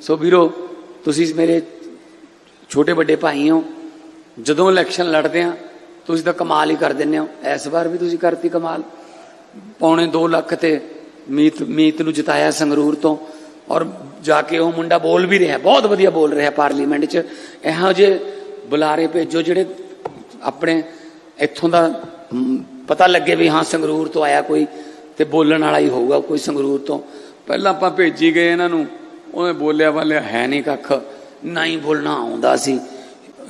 ਸੋ ਵੀਰੋ, ਤੁਸੀਂ ਮੇਰੇ ਛੋਟੇ ਵੱਡੇ ਭਾਈ ਹੋ, ਜਦੋਂ ਇਲੈਕਸ਼ਨ ਲੜਦੇ ਆ ਤੁਸੀਂ ਤਾਂ ਕਮਾਲ ਹੀ ਕਰ ਦਿੰਦੇ ਹੋ। ਇਸ ਵਾਰ ਵੀ ਤੁਸੀਂ ਕਰਤੀ ਕਮਾਲ। ਪੌਣੇ 2 ਲੱਖ ਤੇ ਮੀਤ ਮੀਤ ਨੂੰ ਜਿਤਾਇਆ ਸੰਗਰੂਰ ਤੋਂ ਔਰ ਜਾ ਕੇ ਉਹ ਮੁੰਡਾ ਬੋਲ ਵੀ ਰਿਹਾ, ਬਹੁਤ ਵਧੀਆ ਬੋਲ ਰਿਹਾ ਪਾਰਲੀਮੈਂਟ 'ਚ। ਇਹੋ ਜਿਹੇ ਬੁਲਾਰੇ ਭੇਜੋ ਜਿਹੜੇ ਆਪਣੇ ਇੱਥੋਂ ਦਾ ਪਤਾ ਲੱਗੇ ਵੀ ਹਾਂ ਸੰਗਰੂਰ ਤੋਂ ਆਇਆ ਕੋਈ ਤੇ ਬੋਲਣ ਵਾਲਾ ਹੀ ਹੋਊਗਾ ਕੋਈ ਸੰਗਰੂਰ ਤੋਂ। ਪਹਿਲਾਂ ਆਪਾਂ ਭੇਜੀ ਗਏ ਇਹਨਾਂ ਨੂੰ। ਉਹਨੇ ਬੋਲਿਆ ਵਾਲਿਆ ਹੈ ਨਹੀਂ ਕੱਖ, ਨਾ ਹੀ ਬੋਲਣਾ ਆਉਂਦਾ ਸੀ।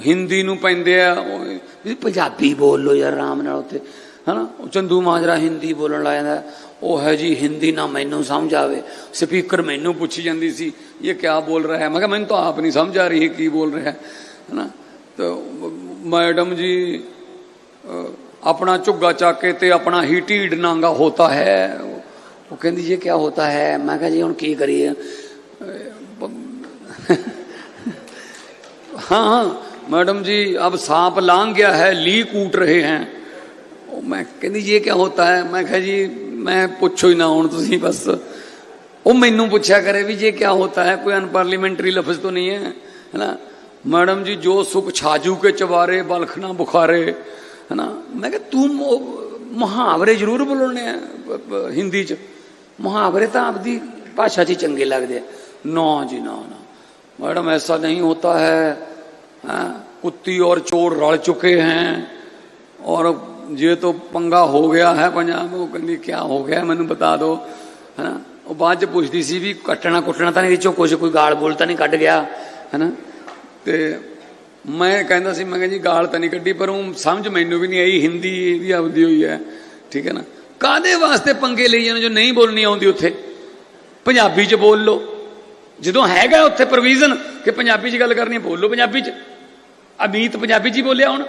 ਹਿੰਦੀ ਨੂੰ ਪੈਂਦੇ ਆ ਉਹ ਵੀ ਪੰਜਾਬੀ ਬੋਲ ਲੋ ਯਾਰ ਆਰਾਮ ਨਾਲ ਉੱਥੇ, ਹਨਾ? ਉਹ ਚੰਦੂ ਮਾਜਰਾ ਹਿੰਦੀ ਬੋਲਣ ਲੱਗ ਜਾਂਦਾ। ਉਹ ਹੈ ਜੀ ਹਿੰਦੀ ਨਾ ਮੈਨੂੰ ਸਮਝ ਆਵੇ। ਸਪੀਕਰ ਮੈਨੂੰ ਪੁੱਛੀ ਜਾਂਦੀ ਸੀ, ਇਹ ਕਿਆ ਬੋਲ ਰਿਹਾ ਹੈ? ਮੈਂ ਕਿਹਾ, ਮੈਨੂੰ ਤਾਂ ਆਪ ਨਹੀਂ ਸਮਝ ਆ ਰਹੀ ਹੈ ਕੀ ਬੋਲ ਰਿਹਾ ਹੈ? ਹਨਾ? ਤਾਂ ਮੈਡਮ ਜੀ ਆਪਣਾ ਝੁੱਗਾ ਚੱਕ ਕੇ ਤੇ ਆਪਣਾ ਹੀ ਢੀਡ ਨਾਂਗਾ ਹੋਤਾ ਹੈ। ਉਹ ਕਹਿੰਦੀ, ਇਹ ਕਿਆ ਹੋਤਾ ਹੈ? ਮੈਂ ਕਿਹਾ, ਜੀ ਹੁਣ ਕੀ ਕਰੀਏ? हाँ हाँ मैडम जी अब सांप लांग गया है ली कूट रहे हैं ਉਹ ਮੈਂ ਕਹਿੰਦੀ ਜੀ ਇਹ ਕੀ ਹੁੰਦਾ ਹੈ ਮੈਂ ਕਿਹਾ ਜੀ ਮੈਂ ਪੁੱਛੋ ਹੀ ਨਾ ਹੁਣ ਤੁਸੀਂ ਬਸ ਉਹ ਮੈਨੂੰ ਪੁੱਛਿਆ ਕਰੇ ਵੀ ਜੇ ਕੀ ਹੁੰਦਾ ਹੈ ਕੋਈ ਅਨਪਾਰਲੀਮੈਂਟਰੀ ਲਫ਼ਜ਼ ਤਾਂ ਨਹੀਂ ਹੈ ਹੈ ਨਾ ਮੈਡਮ ਜੀ ਜੋ ਸੁਖ ਛਾਜੂ ਕੇ ਚਵਾਰੇ ਬਲਖ ਨਾ ਬੁਖਾਰੇ ਹੈ ਨਾ ਮੈਂ ਕਿਹਾ ਤੂੰ ਉਹ ਮੁਹਾਵਰੇ ਜ਼ਰੂਰ ਬੋਲਣੇ ਆ ਬ- ਬ- ਹਿੰਦੀ ਚ ਮੁਹਾਵਰੇ ਤਾਂ ਆਪਦੀ ਭਾਸ਼ਾ 'ਚ ਹੀ ਚੰਗੇ ਲੱਗਦੇ ਆ ਨਾ ਜੀ ਨਾ ਨਾ मैडम ऐसा नहीं होता है हाँ, कुत्ती और चोर रल चुके हैं और ये तो पंगा हो ਗਿਆ ਹੈ ਪੰਜਾਬ ਉਹ ਕਹਿੰਦੀ ਕੀ ਹੋ ਗਿਆ ਮੈਨੂੰ ਬਤਾ ਦਿਓ ਹੈਨਾ ਉਹ ਬਾਅਦ ਚ ਪੁੱਛਦੀ ਸੀ ਵੀ ਕੱਟਣਾ ਕੁੱਟਣਾ ਤਾਂ ਨਹੀਂ ਵਿੱਚੋਂ ਕੁਝ ਕੋਈ ਗਾਲ ਬੋਲ ਤਾਂ ਨਹੀਂ ਕੱਢ ਗਿਆ ਹੈਨਾ ਤੇ ਮੈਂ ਕਹਿੰਦਾ ਸੀ ਮੈਂ ਕਿਹਾ ਜੀ ਗਾਲ ਤਾਂ ਨਹੀਂ ਕੱਢੀ ਪਰ ਉਹ ਸਮਝ ਮੈਨੂੰ ਵੀ ਨਹੀਂ ਆਈ ਹਿੰਦੀ ਇਹਦੀ ਆਪਦੀ ਹੋਈ ਹੈ ਠੀਕ ਹੈ ਨਾ ਕਾਦੇ ਵਾਸਤੇ ਪੰਗੇ ਲਈ ਜਾਂਦੇ ਜੋ ਨਹੀਂ ਬੋਲਣੀ ਆਉਂਦੀ ਉੱਥੇ ਪੰਜਾਬੀ ਚ ਬੋਲ ਲਓ ਜਦੋਂ ਹੈਗਾ ਉੱਥੇ ਪ੍ਰੋਵੀਜ਼ਨ ਕਿ ਪੰਜਾਬੀ 'ਚ ਗੱਲ ਕਰਨੀ ਬੋਲੋ ਪੰਜਾਬੀ 'ਚ। ਅਮੀਤ ਪੰਜਾਬੀ 'ਚ ਹੀ ਬੋਲਿਆ ਹੁਣ।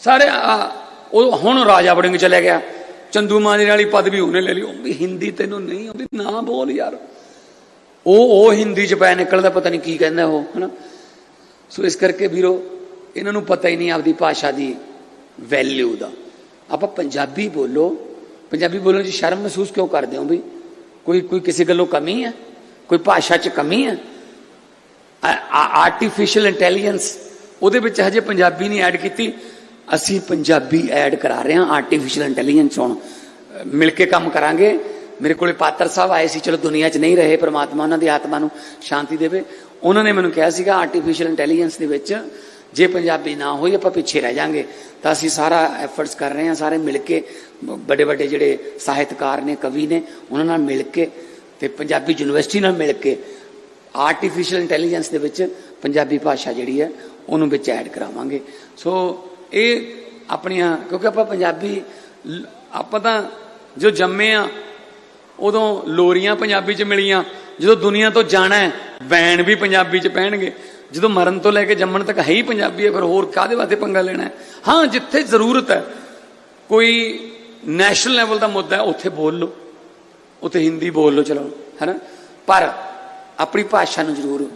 ਸਾਰੇ ਉਹ ਹੁਣ ਰਾਜਾ ਵੜਿੰਗ ਚਲੇ ਗਿਆ। ਚੰਦੂ ਮਾਜਰੇ ਵਾਲੀ ਪਦਵੀ ਉਹਨੇ ਲੈ ਲਈ। ਉਹ ਵੀ ਹਿੰਦੀ ਤੈਨੂੰ ਨਹੀਂ ਆਉਂਦੀ ਨਾ ਬੋਲ ਯਾਰ। ਉਹ ਉਹ ਹਿੰਦੀ 'ਚ ਪੈ ਨਿਕਲਦਾ, ਪਤਾ ਨਹੀਂ ਕੀ ਕਹਿੰਦਾ ਉਹ, ਹਨਾ? ਸੋ ਇਸ ਕਰਕੇ ਵੀਰੋ, ਇਹਨਾਂ ਨੂੰ ਪਤਾ ਹੀ ਨਹੀਂ ਆਪਦੀ ਭਾਸ਼ਾ ਦੀ ਵੈਲਿਊ ਦਾ। ਆਪਾਂ ਪੰਜਾਬੀ ਬੋਲੋ। ਪੰਜਾਬੀ ਬੋਲਣ 'ਚ ਸ਼ਰਮ ਮਹਿਸੂਸ ਕਿਉਂ ਕਰਦੇ ਹੋ ਵੀ ਕੋਈ ਕੋਈ ਕਿਸੇ ਗੱਲੋਂ ਕਮੀ ਹੈ? ਕੋਈ ਭਾਸ਼ਾ 'ਚ ਕਮੀ ਹੈ? ਆਰਟੀਫੀਸ਼ੀਅਲ ਇੰਟੈਲੀਜੈਂਸ ਉਹਦੇ ਵਿੱਚ ਹਜੇ ਪੰਜਾਬੀ ਨਹੀਂ ਐਡ ਕੀਤੀ। ਅਸੀਂ ਪੰਜਾਬੀ ਐਡ ਕਰਾ ਰਹੇ ਹਾਂ ਆਰਟੀਫੀਸ਼ੀਅਲ ਇੰਟੈਲੀਜੈਂਸ ਹੁਣ। ਮਿਲ ਕੇ ਕੰਮ ਕਰਾਂਗੇ। ਮੇਰੇ ਕੋਲੇ ਪਾਤਰ ਸਾਹਿਬ ਆਏ ਸੀ, ਚਲੋ ਦੁਨੀਆ 'ਚ ਨਹੀਂ ਰਹੇ, ਪਰਮਾਤਮਾ ਉਹਨਾਂ ਦੀ ਆਤਮਾ ਨੂੰ ਸ਼ਾਂਤੀ ਦੇਵੇ। ਉਹਨਾਂ ਨੇ ਮੈਨੂੰ ਕਿਹਾ ਸੀਗਾ ਆਰਟੀਫੀਸ਼ੀਅਲ ਇੰਟੈਲੀਜੈਂਸ ਦੇ ਵਿੱਚ ਜੇ ਪੰਜਾਬੀ ਨਾ ਹੋਈ, ਆਪਾਂ ਪਿੱਛੇ ਰਹਿ ਜਾਾਂਗੇ। ਤਾਂ ਅਸੀਂ ਸਾਰਾ ਐਫਰਟਸ ਕਰ ਰਹੇ ਹਾਂ, ਸਾਰੇ ਮਿਲ ਕੇ ਵੱਡੇ ਵੱਡੇ ਜਿਹੜੇ ਸਾਹਿਤਕਾਰ ਨੇ, ਕਵੀ ਨੇ, ਉਹਨਾਂ ਨਾਲ ਮਿਲ ਕੇ ਤੇ ਪੰਜਾਬੀ ਯੂਨੀਵਰਸਿਟੀ ਨਾਲ ਮਿਲ ਕੇ ਆਰਟੀਫੀਸ਼ੀਅਲ ਇੰਟੈਲੀਜੈਂਸ ਦੇ ਵਿੱਚ ਪੰਜਾਬੀ ਭਾਸ਼ਾ ਜਿਹੜੀ ਹੈ, ਉਹਨੂੰ ਵਿੱਚ ਐਡ ਕਰਾਵਾਂਗੇ। ਸੋ ਇਹ ਆਪਣੀਆਂ, ਕਿਉਂਕਿ ਆਪਾਂ ਪੰਜਾਬੀ, ਆਪਾਂ ਤਾਂ ਜੋ ਜੰਮੇ ਆ, ਉਦੋਂ ਲੋਰੀਆਂ ਪੰਜਾਬੀ ਚ ਮਿਲੀਆਂ, ਜਦੋਂ ਦੁਨੀਆ ਤੋਂ ਜਾਣਾ ਹੈ, ਵੈਣ ਵੀ ਪੰਜਾਬੀ ਚ ਪਹਿਣਗੇ। ਜਦੋਂ ਮਰਨ ਤੋਂ ਲੈ ਕੇ ਜੰਮਣ ਤੱਕ ਹੈ ਹੀ ਪੰਜਾਬੀ ਹੈ, ਫਿਰ ਹੋਰ ਕਾਦੇ ਵਾਸਤੇ ਪੰਗਾ ਲੈਣਾ ਹਾਂ? ਜਿੱਥੇ ਜ਼ਰੂਰਤ ਹੈ, ਕੋਈ ਨੈਸ਼ਨਲ ਲੈਵਲ ਦਾ ਮੁੱਦਾ ਹੈ, ਉੱਥੇ ਬੋਲ ਲਓ। ਉੱਥੇ ਹਿੰਦੀ ਬੋਲ ਲਓ ਚਲੋ ਹੈਨਾ? ਪਰ ਆਪਣੀ ਭਾਸ਼ਾ ਨੂੰ ਜ਼ਰੂਰ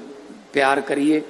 ਪਿਆਰ ਕਰੀਏ।